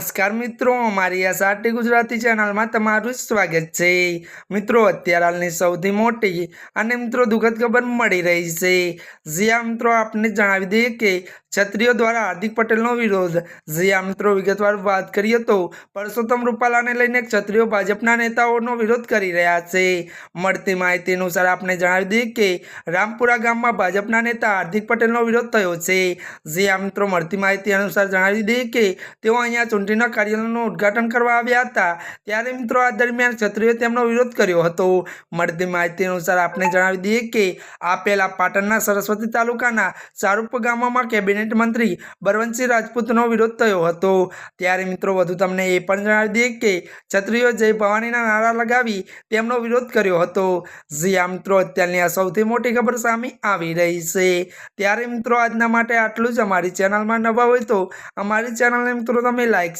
નમસ્કાર મિત્રો અમારી આ સાટી ગુજરાતી ચેનલમાં તમારું સ્વાગત છે. મિત્રો, અત્યારે હાલની સૌથી મોટી અને મિત્રો દુઃખદ ખબર મળી રહી છે. જ્યાં મિત્રો, આપને જણાવી દઈએ કે ક્ષત્રિયો દ્વારા હાર્દિક પટેલનો વિરોધ. જ્યાં મિત્રો, વિગતવાર વાત કરીએ તો પરસોત્તમ રૂપાલાને લઈને ક્ષત્રિયો ભાજપના નેતાઓનો વિરોધ કરી રહ્યા છે. મળતી માહિતી અનુસાર આપને જણાવી દઈએ કે રામપુરા ગામમાં ભાજપના નેતા હાર્દિક પટેલનો વિરોધ થયો છે. જ્યાં મિત્રો, મળતી માહિતી અનુસાર જણાવી દઈએ કે તેઓ અહીંયા ચૂંટણીના કાર્યાલયનું ઉદ્ઘાટન કરવા આવ્યા હતા. ત્યારે મિત્રો, આ દરમિયાન ક્ષત્રિયોએ તેમનો વિરોધ કર્યો હતો. મળતી માહિતી અનુસાર આપને જણાવી દઈએ કે આ પહેલાં પાટણના સરસ્વતી તાલુકાના સારૂપ ગામમાં કેબિનેટ મંત્રી બળવંતસિંહ રાજપૂતનો વિરોધ થયો હતો. ત્યારે મિત્રો, વધુ તમને એ પણ જણાવી દઈએ કે ક્ષત્રિયો જય ભવાનીના નારા લગાવી તેમનો વિરોધ કર્યો હતો. જ્યાં મિત્રો, અત્યારની આ સૌથી મોટી ખબર સામે આવી રહી છે. ત્યારે મિત્રો, આજના માટે આટલું જ. અમારી ચેનલમાં નવા હોય તો અમારી ચેનલને મિત્રો, તમે લાઇક